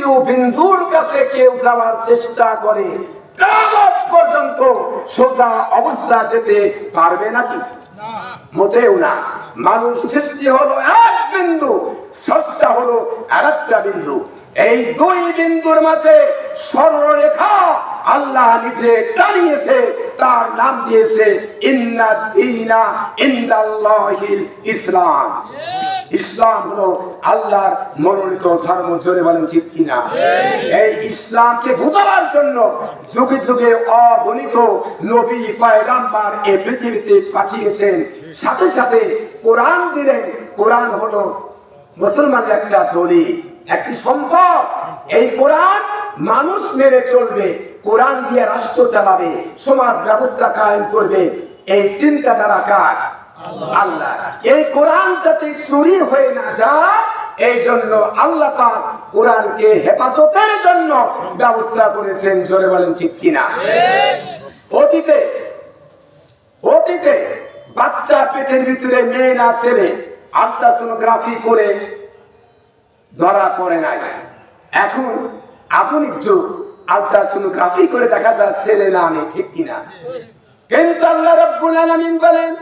তৃতীয় বিন্দুর কাছে কেউ যাওয়ার চেষ্টা করে পর্যন্ত সোজা অবস্থা যেতে পারবে নাকি? মোটেও না। মানুষ সৃষ্টি হলো এক বিন্দু সস্তা হলো আর একটা বিন্দু। এই দুই বিন্দুর মাঝে সরলরেখা আল্লাহ নিজে টানিয়েছে তার নাম দিয়েছে ইসলাম। ইসলাম হলো আল্লাহর মনোনীত ধর্ম জোরে বলেন ঠিক কিনা? এই ইসলামকে বুঝাবার জন্য যুগে যুগে অগণিত নবী পয়গাম্বার এই পৃথিবীতে পাঠিয়েছেন। সাথে সাথে কোরআন দিলেন কোরআন হলো মুসলমানের একটা দলি একটি সম্পদ। এই কোরআন মানুষ মেরে চলবে। কোরআন দিয়ে রাষ্ট্র চালাবে, সমাজ ব্যবস্থা কায়েম করবে, এই চিন্তাধারা কার? আল্লাহ। এই কোরআন যাতে চুরি হয়ে না যায়, এই জন্য আল্লাহ কোরআনকে হেফাজতের জন্য ব্যবস্থা করেছেন। জোরে বলেন ঠিক কিনা? অতীতে অতীতে বাচ্চা পেটের ভিতরে মেয়ে না ছেলে আলট্রাসোনোগ্রাফি করে ধরা পড়ে নাই। এখন আধুনিক যুগ। আলট্রাসোনোগ্রাফি করে দেখা যায় ছেলে না আমি ঠিক কিনা কিন্তু আল্লাহ রাব্বুল আলামিন বলেন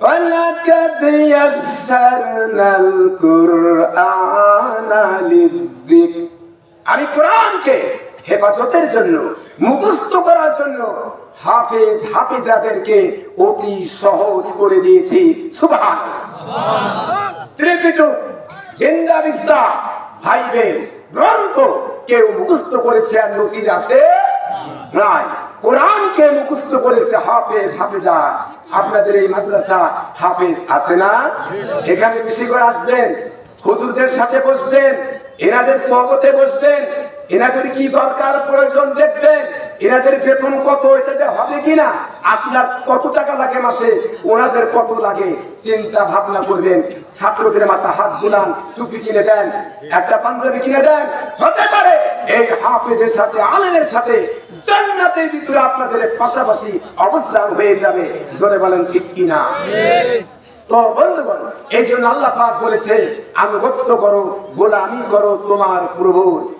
ولقد يسرنا القرآن للذكر আমি কোরআনকে হেফাজতের জন্য মুখস্থ করার জন্য হাফেজ হাফেজাদেরকে অতি সহজ করে দিয়েছি সুবহান ত্রিপিটক জেন্দা বিস্তা ভাই বোন গ্রন্থ কেউ মুখস্থ করেছে আর নজির আছে? নাই। কোরআনকে মুখস্থ করেছে হাফেজ হাফেজা। আপনাদের এই মাদ্রাসা হাফেজ আছে না? এখানে বেশি করে আসবেন, হুজুরদের সাথে বসবেন, এনাদের স্বগতে বসবেন, এনাদের কি দরকার প্রয়োজন দেখবেন এনাদের বেতন কত এটাতে হবে কিনা? আপনার কত টাকা লাগে মাসে? ওনাদের কত লাগে? চিন্তা ভাবনা করবেন। ছাত্রদের মাথা হাত বুলান, টুপি কিনে দেন, একটা পাঞ্জাবি কিনে দেন। হতে পারে এই হাফেজের সাথে আলেনের সাথে জান্নাতের ভিতরে আপনাদের পাশাপাশি অবস্থান হয়ে যাবে। ধরে বলেন ঠিক কিনা? তো বন্ধুগণ, এই জন্য আল্লাহ পাক বলেছে, আনুগত্য করো, গোলামি করো তোমার প্রভু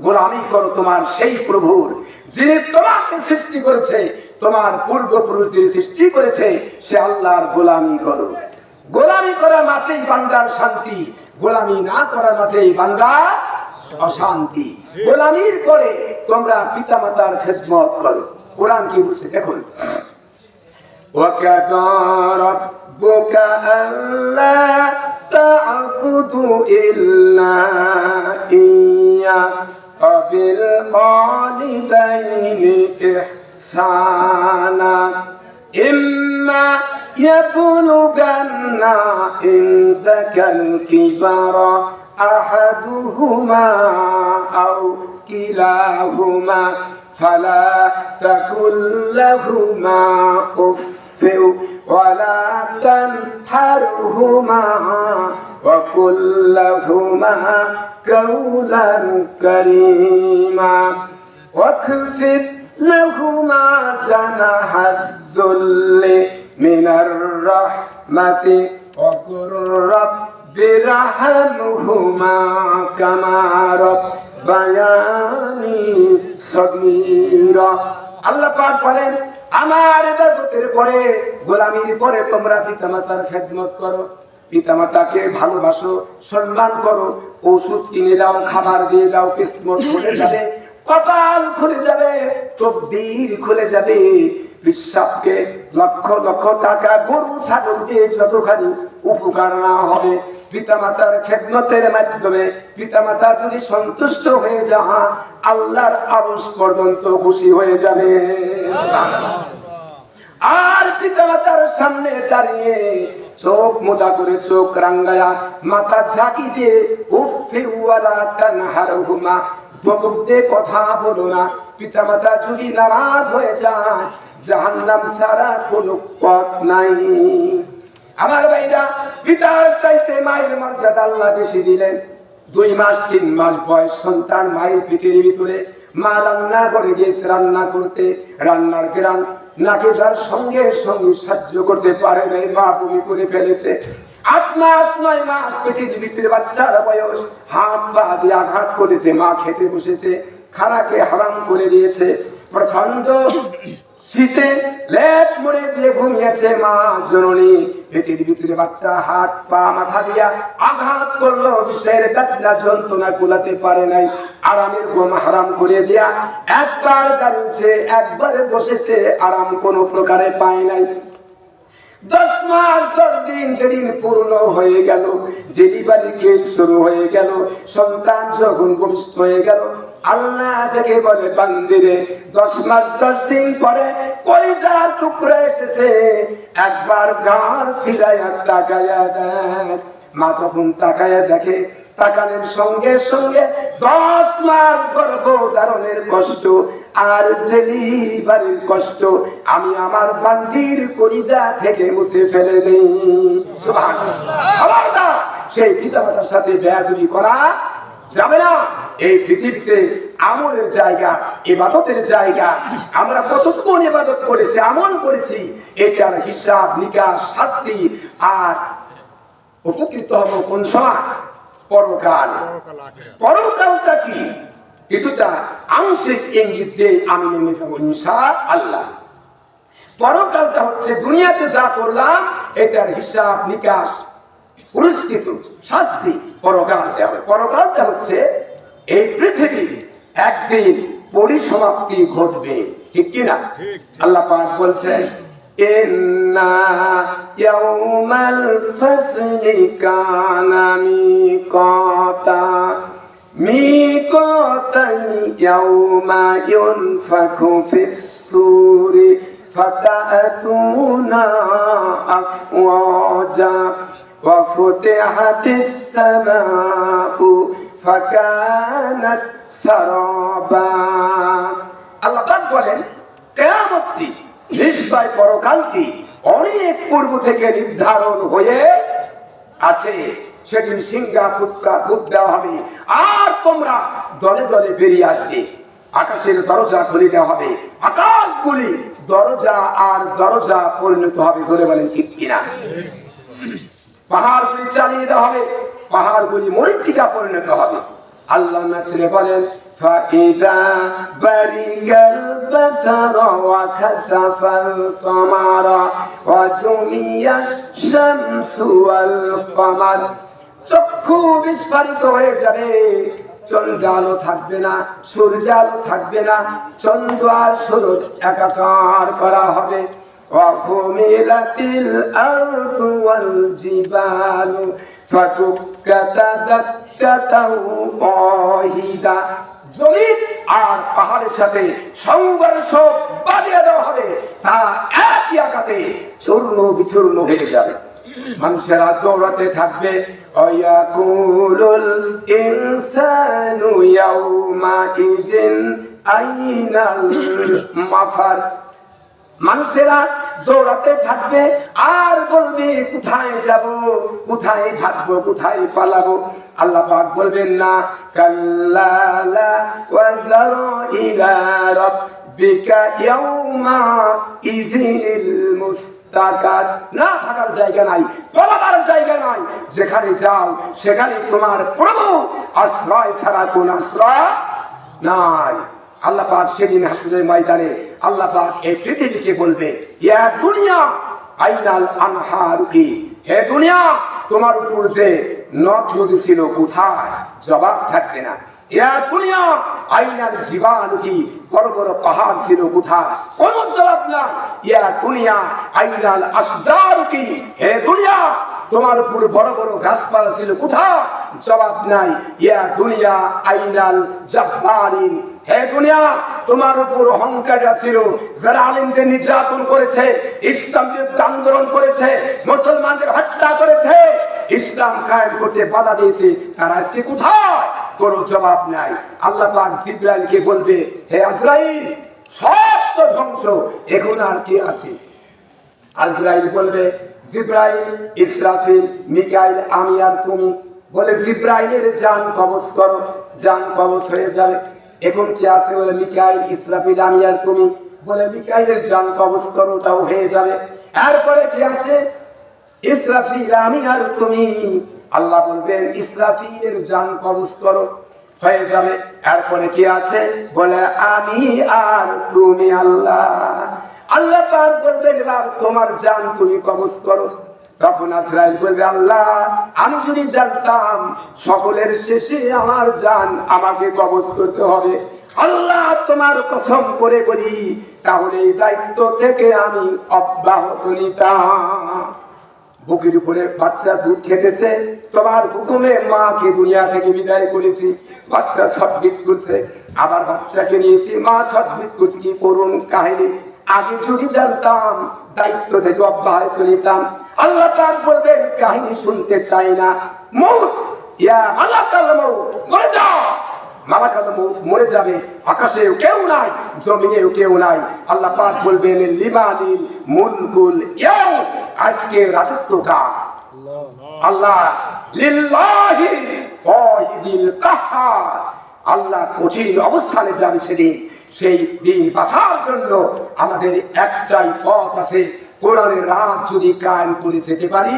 গোলামি করো তোমার সেই প্রভুর যিনি তোমাকে সৃষ্টি করেছে তোমার পূর্বপুরুষদের সৃষ্টি করেছে সে আল্লাহর গোলামি করো গোলামি করা মাত্রেই বান্দার শান্তি গোলামি না করার মাঝেই বান্দা অশান্তি গোলামির করে তোমরা পিতা মাতার খেদমত করো কোরআন কি বলছে দেখুন وكفى ربك ألا تعبدوا إلا إياه وبالوالدين إحسانا. إما يبلغن عندك الكبر أحدهما أو كلاهما فلا تكن لهما أف ولا تنحرهما. وقل لهما قولا كريما واخفض لهما جناح الذل من الرحمة وقل رب ارحمهما كما ربياني صغيرا আল্লাহ পাক বলেন আমার ইবাদতের পরে গোলামির পরে তোমরা পিতামাতার খেদমত করো পিতামাতাকে ভালোবাসো সম্মান করো ওষুধ কিনে দাও খাবার দিয়ে দাও কিসমত খুলে যাবে কপাল খুলে যাবে তকদির খুলে যাবে। বিশ্বাসকে লক্ষ লক্ষ টাকা গরু ছাগল দিয়ে যতখানি উপকার না হবে পিতামাতার খেদমতের মাধ্যমে পিতামাতা যদি সন্তুষ্ট হয়ে যাহা আল্লাহর আরস পর্যন্ত খুশি হয়ে যাবে। আর পিতামাতার সামনে দাঁড়িয়ে চোখ মোটা করে চোখ রাঙ্গায়া, মাথা ঝাঁকি দিয়ে উফে ওয়ালা তানহার হুমা। দিয়ে কথা বলো না পিতা মাতা যদি নারাজ হয়ে যায়, জাহান্নাম ছাড়া কোনো পথ নাই। আমার ভাইরা, পিতার চাইতে মায়ের মর্যাদা আল্লাহ বেশি দিলেন। দুই মাস, তিন মাস বয়স, সন্তান মায়ের পিঠের ভিতরে মা রান্না করে গিয়েছে রান্না করতে। রান্নার গ্রাম নাকে যার সঙ্গে সঙ্গে সাহায্য করতে পারে নাই, মা বমি করে ফেলেছে। আট মাস, নয় মাস ভিতরে বাচ্চার বয়স হাত পা দিয়ে আঘাত করেছে, মা খেতে বসেছে খারাকে হারাম করে দিয়েছে। প্রচণ্ড শীতে লেপ মুড়ে দিয়ে ঘুমিয়েছে মা জননী। পেটের ভিতরে বাচ্চা, হাত, পা, মাথা দিয়া আঘাত করল। বিষের বেদনা যন্ত্রণা কুলাতে পারে নাই। আরামের গম হারাম করে দিয়া একবার দাঁড়িয়েছে, একবারে বসেছে। আরাম কোনো প্রকারে পায় নাই। দশ মাস, দশ দিন সেদিন পূর্ণ হয়ে গেল। ডেলিভারি কেস শুরু হয়ে গেল। সন্তান যখন ভূমিষ্ঠ হয়ে গেল, আল্লাহ থেকে বলে, বান্দিরে, দশ মাস, দশ দিন পরে কয়টা টুকরা এসেছে? একবার গাঁর ফিরাইয়া তাকাইয়া দেয় মা তখন তাকাইয়া দেখে তাকানোর সঙ্গে সঙ্গে দশ মাস গর্ভ ধারণের কষ্ট আর ডেলিভারির কষ্ট আমি আমার বান্দির কলিজা থেকে মুছে ফেলে দেই। সেই পিতামাতার সাথে বেয়াদবি করা যাবে না। এই পৃথিবীতে আমলের জায়গা, ইবাদতের জায়গা, আমরা কতক্ষণ ইবাদত করেছি, আমল করেছি, এটার হিসাব, নিকাশ, শাস্তি আর উপকৃত হব কোন সময়? পরকাল। পরকালটা কি? কিছুটা আংশিক ইঙ্গিত দিয়ে আমি আল্লাহ। পরকালটা হচ্ছে দুনিয়াতে যা করলাম এটার হিসাব নিকাশ পুরস্কৃত শাস্তি পরকাল দেওয়া হবে। পরকালটা হচ্ছে এই পৃথিবীর একদিন পরিসমাপ্তি ঘটবে। ঠিক কিনা? আল্লাহ পাক বলছেন ইন্না ইয়াউমাল ফাসলি কানা মিকাতা মিকাতান ইয়াউমা ইউনফাখু ফিস সূরি ফাতাতুনা আফওয়াজা وفتحت السماء فكانت سرابا আল্লাহ পাক বলেন কেয়ামতটি নিশ্চয় পরকালটি অনেক পূর্ব থেকে নির্ধারণ হয়ে আছে। সেদিন সিংহা ফুটকা ফুট দেওয়া হবে। আর তোমরা দলে দলে বেরিয়ে আসবে। আকাশের দরজা খুলে দেওয়া হবে। আকাশগুলি দরজা আর দরজা পরিণত হবে ধরে বলেন ঠিক কিনা। পাহাড়গুলি চালিয়ে দেওয়া হবে। পাহাড়গুলি মরিচিকা পরিণত হবে। আল্লাহ মাত্রে বলেন فإذا برق البصر وخسف القمر وجمع الشمس والقمر চক্ষু বিস্ফারিত হয়ে যাবে চন্দ্র আলো থাকবে না সূর্য আলো থাকবে না চন্দ্র আর সূরজ একাকার করা হবে وحملت الأرض والجبال فدكتا دكة واحدة জমিন আর পাহাড়ের সাথে সংঘর্ষ বাজিয়ে দেওয়া হবে। তা একই আঘাতে চূর্ণ বিচূর্ণ হয়ে যাবে। মানুষেরা দৌড়াতে থাকবে। অয়াকুলুল ইনসানু ইয়াউমা ইজিন আইনাল মাফার। মানুষেরা দৌড়াতে থাকবে, আর বলবে, কোথায় যাব? কোথায় ভাগবো? কোথায় পালাবো? আল্লাহ পাক বলবেন, না কাল্লালা না জায়গা নাই জায়গা নাই। যেখানে যাও, সেখানে তোমার প্রভু আশ্রয় ছাড়া কোন আশ্রয় নাই। আল্লাহ পাক সেদিন হাসপাতালের ময়দানে আল্লাহ পাক এই পৃথিবীকে বলবে, ইয়া দুনিয়া, আইনাল আনহার কি হে দুনিয়া, তোমার উপর যে নদ নদী ছিল কোথায়? জবাব থাকবে না। ইয়া দুনিয়া, আইনাল জীবান কি বড় বড় পাহাড় ছিল কোথায়? কোন জবাব না ইয়া দুনিয়া, আইনাল আসজার কি হে দুনিয়া, তোমার উপর বড় বড় গাছপালা ছিল কোথায়? জবাব নাই। ইয়া দুনিয়া, আইনাল জব্বারিন। হে দুনিয়া, তোমার উপর অহংকারটা ছিল যারা আলিমদের নির্যাতন করেছে ইসলাম বিরুদ্ধে আন্দোলন করেছে, মুসলমানদের হত্যা করেছে, ইসলাম কায়েম করতে বাধা দিয়েছে, তারা আজকে কোথায়? কোনো জবাব নাই। আল্লাহ পাক জিব্রাইলকে বলবে, হে আজরাইল, সব ধ্বংস, এখন আর কি আছে? আজরাইল বলবে, জিব্রাইল, ইসরাফিল, মিকাইল, আমি আর তুমি। বলে, জিব্রাইলের যান কবজ করো। যান কবজ হয়ে যাবে। এখন কি আছে বলে মিকাইল? ইসরাফিল আমি আর তুমি। বলে মিকাইলের জান কবজ করো তাও হয়ে যাবে। এরপরে কি আছে? ইসরাফিল আমি আর তুমি। আল্লাহ বলবেন, ইসরাফিলের জান কবজ করো হয়ে যাবে। এরপরে কি আছে? বলে, আমি আর তুমি আল্লাহ। আল্লাহ পাক বলবেন তোমার জান তুমি কবজ করো তখন আজরাইল বলবে, আল্লাহ, আমি যদি জানতাম সকলের শেষে আমার জান আমাকে কবজ করতে হবে। আল্লাহ, তোমার কসম করে বলি, তাহলে এই দায়িত্ব থেকে আমি অব্যাহত নিতাম। বুকের উপরে বাচ্চা দুধ খেতেছে, তোমার হুকুমে মাকে দুনিয়া থেকে বিদায় করেছি। বাচ্চা সব সবমিট করছে, আবার বাচ্চাকে নিয়েছি। মা সবমিট করছে, কি করুন কাহিনী? আগে যদি জানতাম, দায়িত্ব থেকে অব্যাহত নিতাম। আল্লাহ পাক বলবেন, কাহিনী শুনতে চাই না। ইয়া মরে যাও মরে যাবে। আকাশেও কেউ নাই আল্লাহ রাজত্ব আল্লাহ আল্লাহ কঠিন অবস্থানে যান সেদিন। সেই দিন বাঁচার জন্য আমাদের একটাই পথ আছে। কোরআনের রাত যদি কায়েম করে যেতে পারি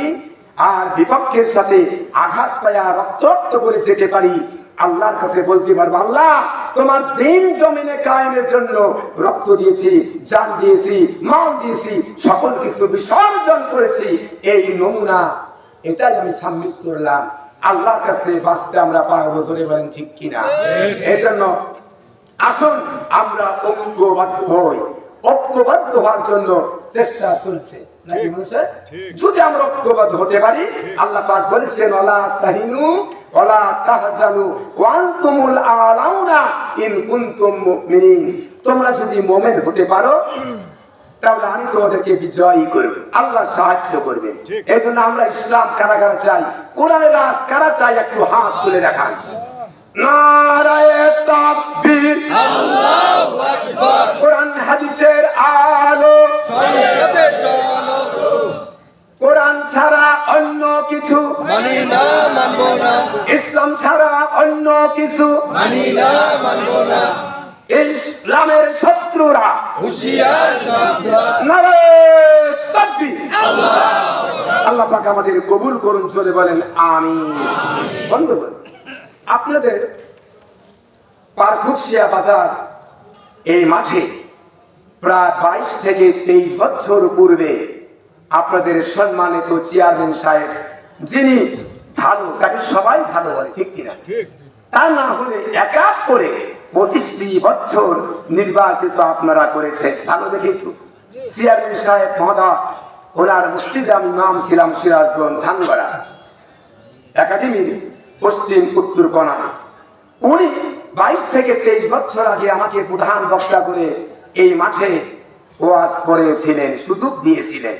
আর বিপক্ষের সাথে আঘাত পায়া রক্তাক্ত করে যেতে পারি আল্লাহর কাছে বলতে পারব আল্লাহ তোমার দিন জমিনে কায়েমের জন্য রক্ত দিয়েছি জান দিয়েছি মাল দিয়েছি সকল কিছু বিসর্জন করেছি। এই নমুনা এটাই আমি সাবমিট করলাম। আল্লাহর কাছে বাঁচতে আমরা পারব জোরে বলেন ঠিক কিনা? এজন্য জন্য আসুন আমরা ঐক্যবদ্ধ হই। ঐক্যবদ্ধ হওয়ার জন্য চেষ্টা চলছে। যদি আমরা ঐক্যবদ্ধ হতে পারি আল্লাহ পাক বলেছেন ওলা তাহিনু ওলা তাহজানু ওয়ান্তুমুল আলাউনা ইন কুনতুম মুমিনিন। তোমরা যদি মুমিন হতে পারো তাহলে আমি তোমাদেরকে বিজয়ী করব। আল্লাহ সাহায্য করবেন। এই জন্য আমরা ইসলাম কারা কারা চাই? কোরআনের রাজ কারা চাই? একটু হাত তুলে দেখান। নারায়ে কোরআন হাদিসের আলো। কোরআন ছাড়া অন্য কিছু মানি না মানবো না। ইসলাম ছাড়া অন্য কিছু মানি না মানবো না। ইসলামের শত্রুরা হুশিয়ার তাকবীর। আল্লাহ পাক আমাদের কবুল করুন চলে বলেন আমি বন্ধুগণ আপনাদের পারখুশিয়া বাজার। এই মাঠে প্রায় বাইশ থেকে তেইশ বছর পূর্বে আপনাদের সম্মানিত চেয়ারম্যান সাহেব যিনি ভালো তাকে সবাই ভালো বলে ঠিক কিনা? তা না হলে এক এক করে পঁচিশটি বছর নির্বাচিত আপনারা করেছেন। ভালো দেখে একটু। চেয়ারম্যান সাহেব মহোদয় ওনার মসজিদে আমি নাম ছিলাম সিরাজগঞ্জ ধানগড়া একাডেমির পশ্চিম উত্তর কোনা উনি বাইশ থেকে তেইশ বছর আগে আমাকে প্রধান বক্তা করে এই মাঠে ওয়াজ করেছিলেন, সুযোগ দিয়েছিলেন।